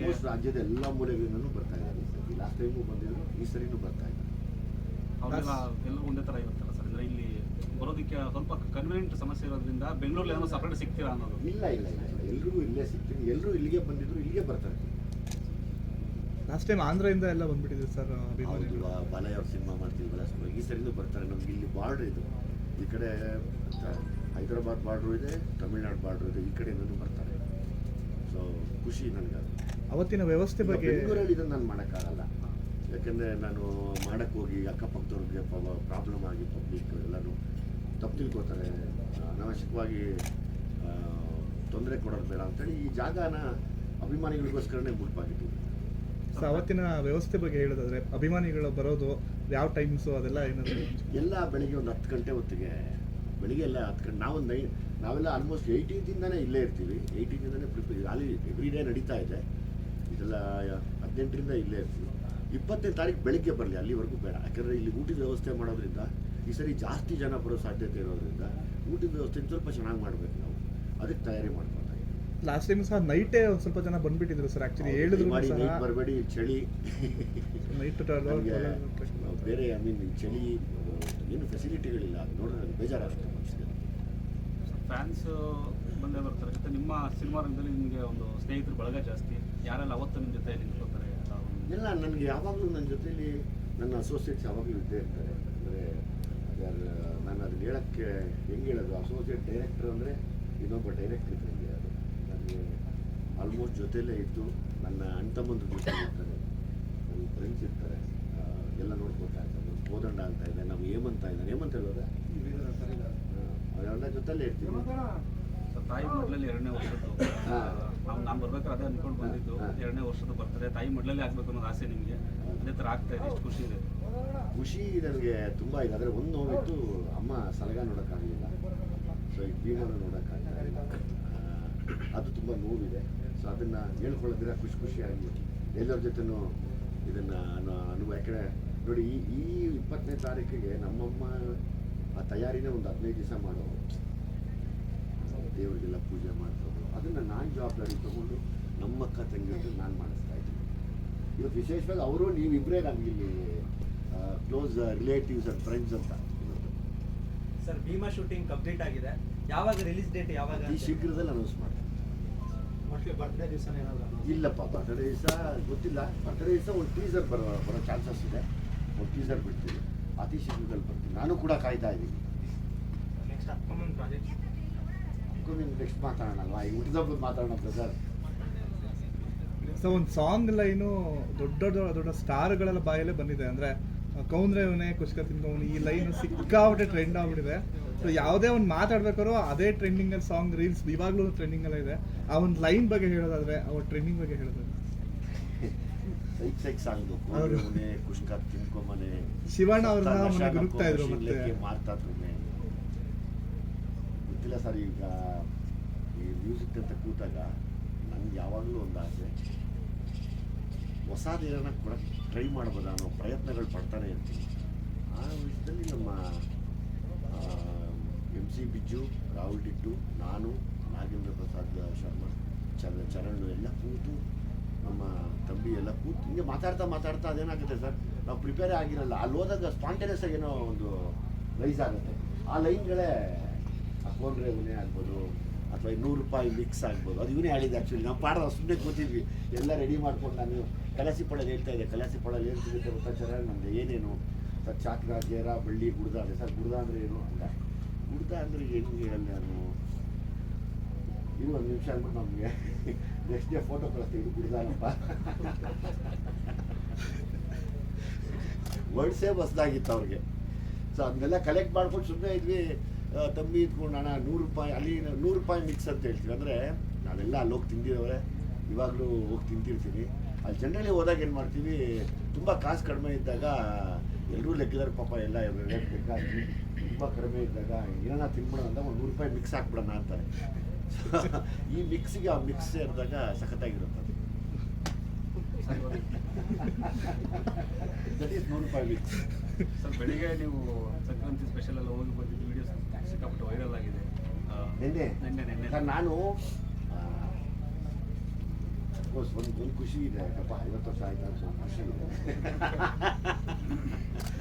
Almost ರಾಜ್ಯದ ಎಲ್ಲ ಮೂಲೆಗಳಿಂದ ಬರ್ತಾ ಇದ್ದಾರೆ ಸರ್. ಲಾಸ್ಟ್ ಟೈಮು ಬಂದಿದ್ರು ಈ ಸರಿನೂ ಬರ್ತಾ ಇದ್ದಾರೆ ಅವರೆಲ್ಲ ಎಲ್ಲರೂ ಒಂದೇ ಥರ ಇರುತ್ತಲ್ಲ ಸರ್? ಅಂದರೆ ಇಲ್ಲಿ ಬರೋದಕ್ಕೆ ಸ್ವಲ್ಪ ಕನ್ವೀನಿಯಂಟ್ ಸಮಸ್ಯೆ ಇರೋದ್ರಿಂದ ಬೆಂಗಳೂರಲ್ಲಿ ಏನೋ ಸಪ್ರೇಟ್ ಸಿಗ್ತೀರಾ ಅನ್ನೋದು? ಇಲ್ಲ ಇಲ್ಲ ಇಲ್ಲ ಇಲ್ಲ. ಎಲ್ರಿಗೂ ಇಲ್ಲೇ ಸಿಗ್ತೀನಿ. ಎಲ್ಲರೂ ಇಲ್ಲಿಗೆ ಬಂದಿದ್ರು ಇಲ್ಲಿಗೆ ಬರ್ತಾರೆ. ಲಾಸ್ಟ್ ಟೈಮ್ ಆಂಧ್ರದಿಂದ ಎಲ್ಲ ಬಂದ್ಬಿಟ್ಟಿದೆ ಸರ್ ಅಭಿಮಾನಿಗಳು ಬಾಲಯ್ಯ ಅವ್ರ ಸಿನಿಮಾ ಮಾಡ್ತಿದ್ವಲ್ಲ ಸೊ ಈ ಸರಿನೂ ಬರ್ತಾರೆ. ನಮ್ಗೆ ಇಲ್ಲಿ ಬಾರ್ಡ್ರ್ ಇದು. ಈ ಕಡೆ ಹೈದರಾಬಾದ್ ಬಾರ್ಡ್ರು ಇದೆ ತಮಿಳ್ನಾಡು ಬಾರ್ಡ್ರು ಇದೆ. ಈ ಕಡೆಯಿಂದನೂ ಬರ್ತಾರೆ. ಸೊ ಖುಷಿ ನನಗೆ ಅದು. ಅವತ್ತಿನ ವ್ಯವಸ್ಥೆ ಬಗ್ಗೆ ಬೆಂಗಳೂರಲ್ಲಿ ಇದನ್ನು ನಾನು ಮಾಡೋಕ್ಕಾಗಲ್ಲ. ಯಾಕೆಂದರೆ ನಾನು ಮಾಡಕ್ಕೆ ಹೋಗಿ ಅಕ್ಕಪಕ್ಕದವ್ರಿಗೆ ಪ್ರಾಬ್ಲಮ್ ಆಗಿ ಪಬ್ಲಿಕ್ ಎಲ್ಲರೂ ತಪ್ಪು ತಿಳ್ಕೊತಾರೆ ಅನಾವಶ್ಯಕವಾಗಿ ತೊಂದರೆ ಕೊಡೋದು ಬೇಡ ಅಂತೇಳಿ ಈ ಜಾಗನ ಅಭಿಮಾನಿಗಳಿಗೋಸ್ಕರನೇ ಮುಟ್ಪಾಗಿದ್ದೀವಿ ಸೊ ಅವತ್ತಿನ ವ್ಯವಸ್ಥೆ ಬಗ್ಗೆ ಹೇಳೋದಾದ್ರೆ ಅಭಿಮಾನಿಗಳು ಬರೋದು ಯಾವ ಟೈಮ್ಸು ಅದೆಲ್ಲ ಏನಾದರೂ ಎಲ್ಲ ಬೆಳಿಗ್ಗೆ ಒಂದು ಹತ್ತು ಗಂಟೆ ಹೊತ್ತಿಗೆ ಬೆಳಿಗ್ಗೆ ಎಲ್ಲ ಹತ್ತು ಗಂಟೆ ನಾವೊಂದು ನೈ ನಾವೆಲ್ಲ ಆಲ್ಮೋಸ್ಟ್ ಏಯ್ಟೀನ್ದಿಂದನೇ ಇಲ್ಲೇ ಇರ್ತೀವಿ. ಏಯ್ಟೀನ್ದಿಂದನೇ ಪ್ರಿಪೇರ್ ಅಲ್ಲಿ ಎವ್ರಿ ಡೇ ನಡೀತಾ ಇದೆ. ಇದೆಲ್ಲ ಹದಿನೆಂಟರಿಂದ ಇಲ್ಲೇ ಇರ್ತೀವಿ. ಇಪ್ಪತ್ತನೇ ತಾರೀಕು ಬೆಳಿಗ್ಗೆ ಬರಲಿ ಅಲ್ಲಿವರೆಗೂ ಬೇಡ. ಯಾಕಂದರೆ ಇಲ್ಲಿ ಊಟದ ವ್ಯವಸ್ಥೆ ಮಾಡೋದ್ರಿಂದ ಈ ಸರಿ ಜಾಸ್ತಿ ಜನ ಬರೋ ಸಾಧ್ಯತೆ ಇರೋದ್ರಿಂದ ಊಟದ ವ್ಯವಸ್ಥೆ ಸ್ವಲ್ಪ ಚೆನ್ನಾಗಿ ಮಾಡಬೇಕು ನಾವು. ಅದಕ್ಕೆ ತಯಾರಿ ಮಾಡ್ಕೊತಾ ಇದ್ದೀವಿ. ಲಾಸ್ಟ್ ಟೈಮ್ ಸಹ ನೈಟೇ ಒಂದು ಸ್ವಲ್ಪ ಜನ ಬಂದ್ಬಿಟ್ಟಿದ್ರು ಸರ್ ಆ್ಯಕ್ಚುಲಿ ಹೇಳಿದ್ರು ಮಾಡಿ ನೈಟ್ ಬರಬೇಡಿ ಚಳಿ. ನೈಟ್ ಬೇರೆ ಐ ಮೀನ್ ಚಳಿ ಏನು ಫೆಸಿಲಿಟಿಗಳಿಲ್ಲ ಅದು ನೋಡಿದ್ರೆ ಬೇಜಾರಾಗುತ್ತೆ ಫ್ಯಾನ್ಸ್ ಬಂದೇ ಬರ್ತಾರೆ. ಮತ್ತೆ ನಿಮ್ಮ ಸಿನಿಮಾ ರಂಗದಲ್ಲಿ ನಿಮಗೆ ಒಂದು ಸ್ನೇಹಿತರು ಬಳಗ ಜಾಸ್ತಿ. ಯಾರೆಲ್ಲ ಅವತ್ತು ನಿಮ್ಮ ಜೊತೆ ನಿಂತ್ಕೊಳ್ತಾರೆ ಅಂತ ಇಲ್ಲ ನನಗೆ ಯಾವಾಗಲೂ ನನ್ನ ಜೊತೆಯಲ್ಲಿ ನನ್ನ ಅಸೋಸಿಯೇಟ್ಸ್ ಯಾವಾಗಲೂ ಇದ್ದೇ ಇರ್ತಾರೆ. ಅಂದರೆ ನಾನು ಅದನ್ನ ಹೇಳೋಕ್ಕೆ ಹೆಂಗೆ ಹೇಳೋದು? ಅಸೋಸಿಯೇಟ್ ಡೈರೆಕ್ಟರ್ ಅಂದರೆ ಇನ್ನೊಬ್ಬ ಡೈರೆಕ್ಟರ್ ಇದ್ದಂಗೆ ಅದು? ನನಗೆ ಆಲ್ಮೋಸ್ಟ್ ಜೊತೆಲೇ ಇದ್ದು ನನ್ನ ಅಣ್ಣ ಜೊತೆ ಇರ್ತಾರೆ. ನನ್ನ ಫ್ರೆಂಡ್ಸ್ ಇರ್ತಾರೆ. ಎಲ್ಲ ನೋಡ್ಕೊತಾ ಇರ್ತಾರೆ. ಓದಂಡ ಕೋದಂಡ ಅಂತ ಇದೆ. ನಾವು ಏಮಂತ ಇದ್ದಾನೆ ಏಮಂತ ಹೇಳೋದ? ಅವರೆಲ್ಲ ಜೊತೆಲೇ ಇರ್ತೀವಿ. ತಾಯಿ ಮಡ್ಲಲ್ಲಿ ಎರಡನೇ ವರ್ಷದ್ದು. ನಾವು ನಾನು ಬರ್ಬೇಕಾದ್ರೆ ಅದೇ ಅನ್ಕೊಂಡು ಬಂದಿದ್ದು. ಎರಡನೇ ವರ್ಷದ್ದು ಬರ್ತದೆ. ತಾಯಿ ಮಡ್ಲಲ್ಲಿ ಆಗ್ಬೇಕು ಅನ್ನೋದು ಆಸೆ ನಿಮಗೆ. ಅದೇ ಥರ ಆಗ್ತಾ ಇದೆ ಎಷ್ಟು ಖುಷಿ ಇದೆ. ಖುಷಿ ನನಗೆ ತುಂಬ ಇದೆ. ಆದರೆ ಒಂದು ನೋವಿತ್ತು ಅಮ್ಮ ಸಲಗ ನೋಡೋಕ್ಕಾಗಲಿಲ್ಲ. ಸೊ ಈ ಭೀಮನ ನೋಡೋಕ್ಕಾಗಲಿಲ್ಲ. ಅದು ತುಂಬ ನೋವಿದೆ. ಸೊ ಅದನ್ನು ಹೇಳ್ಕೊಳ್ಳೋದ್ರೆ ಖುಷಿ ಖುಷಿಯಾಗಿ ಎಲ್ಲರ ಜೊತೆನೂ ಇದನ್ನು ಅನುಭವಕ್ಕೆ ಅನುಭವ. ಯಾಕಂದರೆ ನೋಡಿ ಈ ಈ ಇಪ್ಪತ್ತನೇ ತಾರೀಕಿಗೆ ನಮ್ಮಮ್ಮ ಆ ತಯಾರಿನೇ ಒಂದು ಹದಿನೈದು ದಿವಸ ಮಾಡೋರು. ದೇವರಿಗೆಲ್ಲ ಪೂಜೆ ಮಾಡ್ಸೋದು. ಅದನ್ನು ನಾನು ಜವಾಬ್ದಾರಿ ತಗೊಂಡು ನಮ್ಮ ಅಕ್ಕ ತಂಗಿಯರು ನಾನು ಮಾಡಿಸ್ತಾ ಇದ್ದೀನಿ. ಇವತ್ತು ವಿಶೇಷವಾಗಿ ಅವರು ನೀವಿಬ್ಬರೇ ನಮಗೆ ಇಲ್ಲಿ ಕ್ಲೋಸ್ ರಿಲೇಟಿವ್ಸ್ ಅಂಡ್ ಫ್ರೆಂಡ್ಸ್ ಅಂತ ಸರ್ ಭೀಮಾ ಶೂಟಿಂಗ್ ಕಂಪ್ಲೀಟ್ ಆಗಿದೆ. ಯಾವಾಗ ರಿಲೀಸ್ ಡೇಟ್ ಯಾವಾಗ ಈ ಶೀಘ್ರದಲ್ಲಿ ಅನೌನ್ಸ್ ಮಾಡ್ತೀನಿ. ಮೋಸ್ಟ್ಲಿ ಬರ್ತ್ಡೇ ದಿವಸ ಇಲ್ಲಪ್ಪ ಬರ್ತ್ಡೇ ದಿವಸ ಗೊತ್ತಿಲ್ಲ. ಬರ್ತಡೇ ದಿವಸ ಒಂದು ಟೀಸರ್ ಬರೋ ಬರೋ ಚಾನ್ಸಸ್ ಇದೆ. ಒಂದು ಟೀಸರ್ ಬಿಡ್ತೀನಿ. ಅತಿ ಶೀಘ್ರದಲ್ಲಿ ಬರ್ತೀನಿ. ನಾನು ಕೂಡ ಕಾಯ್ತಾ ಇದ್ದೀನಿ. ನೆಕ್ಸ್ಟ್ ಅಪ್ಕಮಿಂಗ್ ಪ್ರಾಜೆಕ್ಟ್ ನೆಕ್ಸ್ಟ್ ಮಾತಾಡೋಣಲ್ವಾ ಈ ಹುಟ್ಟಿದಬ್ಬದ ಮಾತಾಡೋಣ ಬ್ರದರ್ ಸೊ ಒಂದು ಸಾಂಗ್ ಲೈನು ದೊಡ್ಡ ದೊಡ್ಡ ದೊಡ್ಡ ಸ್ಟಾರ್ಗಳೆಲ್ಲ ಬಾಯಲ್ಲೇ ಬಂದಿದೆ. ಅಂದ್ರೆ ಕೌಂದ್ರೆ ಇವನೇ ಕುಷ್ಕ ತಿನ್ಕವನು ಈ ಲೈನ್ ಸಿಕ್ಕಾಪಟ್ಟೆ ಟ್ರೆಂಡ್ ಆಗ್ಬಿಟ್ಟಿದೆ. ಸೊ ಯಾವುದೇ ಒಂದು ಮಾತಾಡ್ಬೇಕಾದ್ರೂ ಅದೇ ಟ್ರೆಂಡಿಂಗ್ ಅಲ್ಲಿ ಸಾಂಗ್ ರೀಲ್ಸ್ ಇವಾಗಲೂ ಟ್ರೆಂಡಿಂಗ್ ಎಲ್ಲ ಇದೆ. ಆ ಒಂದು ಲೈನ್ ಬಗ್ಗೆ ಹೇಳೋದಾದ್ರೆ ಆ ಟ್ರೆಂಡಿಂಗ್ ಬಗ್ಗೆ ಹೇಳೋದಾದ್ರೆ ಸೈಕ್ ಸಾಂಗು ಕುಷ್ಕ ತಿನ್ಕೊಂಬನೆ ಶಿವಣ್ಣ ಅವ್ರನ್ನ ಇದ್ರು ಇದ್ರು ತುಮೆ ಸರ್ ಈಗ ಈ ಮ್ಯೂಸಿಕ್ ಅಂತ ಕೂತಾಗ ನನಗೆ ಯಾವಾಗಲೂ ಒಂದು ಆಸೆ. ಹೊಸದೇನ ಕೊಡಕ್ಕೆ ಟ್ರೈ ಮಾಡ್ಬೋದ ಅನ್ನೋ ಪ್ರಯತ್ನಗಳು ಪಡ್ತಾನೆ ಇರ್ತೀನಿ. ಆ ವಿಷಯದಲ್ಲಿ ನಮ್ಮ M C Bijju, Rahul ditto ನಾನು, ನಾಗೇಂದ್ರ ಪ್ರಸಾದ್ ಶರ್ಮಾ ಚರ ಚರಣ್ ಎಲ್ಲ ಕೂತು ನಮ್ಮ ತಂಬಿ ಎಲ್ಲ ಕೂತು ಹಿಂಗೆ ಮಾತಾಡ್ತಾ ಮಾತಾಡ್ತಾ ಅದೇನಾಗುತ್ತೆ ಸರ್ ನಾವು ಪ್ರಿಪೇರೇ ಆಗಿರಲ್ಲ. ಅಲ್ಲಿ ಹೋದಾಗ ಸ್ಪಾಂಟೇನಿಯಸ್ ಏನೋ ಒಂದು ರೈಸ್ ಆಗುತ್ತೆ. ಆ ಲೈನ್ಗಳೇ ಹಾಕೊಂಡ್ರೆ ಇವನೇ ಆಗ್ಬೋದು, ಅಥವಾ ಇನ್ನೂರು ರೂಪಾಯಿ ಮಿಕ್ಸ್ ಆಗ್ಬೋದು. ಅದು ಇವನೇ ಹೇಳಿದೆ ಆ್ಯಕ್ಚುಲಿ ನಾವು ಪಾಡ ಸುಮ್ಮನೆ ಕೂತಿದ್ವಿ. ಎಲ್ಲ ರೆಡಿ ಮಾಡ್ಕೊಂಡು ನಾನು ಕಲಾಸಿ ಪಳಲ್ಲಿ ಹೇಳ್ತಾ ಇದ್ದೆ. ಕಲಾಸಿ ಪಳಲ್ಲಿ ಏನು ಸಿಗುತ್ತೆ ಗೊತ್ತಾ ಚೆನ್ನಾಗಿ ನಮ್ಮದು ಏನೇನು? ಸರ್, ಚಾಕ್ರ, ಜೇರ, ಬಳ್ಳಿ, ಗುಡ್ದ ಅದೇ ಸರ್, ಗುಡ್ದ ಅಂದರೆ ಏನು ಅಂತ. ಗುಡ್ದ ಅಂದರೆ ಏನು ಹೇಳಲ್ಲ ನಾನು. ಇದು ಒಂದು ನಿಮಿಷ ಅಂದ್ಬಿಟ್ಟು ನಮಗೆ ನೆಕ್ಸ್ಟ್ ಡೇ ಫೋಟೋ ಕಳಿಸ್ತೀವಿ ಇದು ಗುಡ್ದಾನಪ್ಪ ವರ್ಡ್ಸೇ ಹೊಸದಾಗಿತ್ತು ಅವ್ರಿಗೆ. ಸೊ ಅದನ್ನೆಲ್ಲ ಕಲೆಕ್ಟ್ ಮಾಡ್ಕೊಂಡು ಸುಮ್ಮನೆ ಇದ್ವಿ. ತಂಬಿ ಇದ್ಕೊಂಡು ಅಣ್ಣ ನೂರು ರೂಪಾಯಿ ಅಲ್ಲಿ ನೂರು ರೂಪಾಯಿ ಮಿಕ್ಸ್ ಅಂತ ಹೇಳ್ತೀವಿ ಅಂದರೆ ನಾವೆಲ್ಲ ಅಲ್ಲಿ ಹೋಗಿ ತಿಂದಿರೋರೆ ಇವಾಗಲೂ ಹೋಗಿ ತಿಂತಿರ್ತೀನಿ ಅಲ್ಲಿ ಜನರಲಿ ಹೋದಾಗ ಏನು ಮಾಡ್ತೀವಿ ತುಂಬ ಕಾಸು ಕಡಿಮೆ ಇದ್ದಾಗ ಎಲ್ಲರೂ ಲೆಕ್ಕಿದಾರೆ ಪಾಪ ಎಲ್ಲ ರೇಟ್ ಬೇಕಾಗಿ ತುಂಬ ಕಡಿಮೆ ಇದ್ದಾಗ ಏನಾರ ತಿನ್ಬಿಡೋಣ ಅಂತ ಒಂದು ನೂರು ರೂಪಾಯಿ ಮಿಕ್ಸ್ ಹಾಕ್ಬಿಡೋಣ ಅಂತಾರೆ. ಈ ಮಿಕ್ಸಿಗೆ ಆ ಮಿಕ್ಸ್ ಸೇರಿದಾಗ ಸಖತ್ತಾಗಿರುತ್ತೆ ಅದು. ದಟ್ ಈಸ್ ನೂರು ರೂಪಾಯಿ ಮಿಕ್ಸ್ ಸರ್ ಬೆಳಿಗ್ಗೆ ನೀವು ಸಂಕ್ರಾಂತಿ ಸ್ಪೆಷಲ್ ಎಲ್ಲ ಹೋಗಿ ಬಂದಿದ್ದು ವಿಡಿಯೋಸ್ ಸಿಕ್ಕಾಪಟ್ಟೆ ವೈರಲ್ ಆಗಿದೆ. ನಿನ್ನೆ? ನಿನ್ನೆ ನಿನ್ನೆ. ಸರ್ ನಾನು ಒಂದು ಒಂದು ಖುಷಿ ಇದೆ. ಪಾಪ ಐವತ್ತು ವರ್ಷ ಆಯ್ತು ಖುಷಿ ಇದೆ.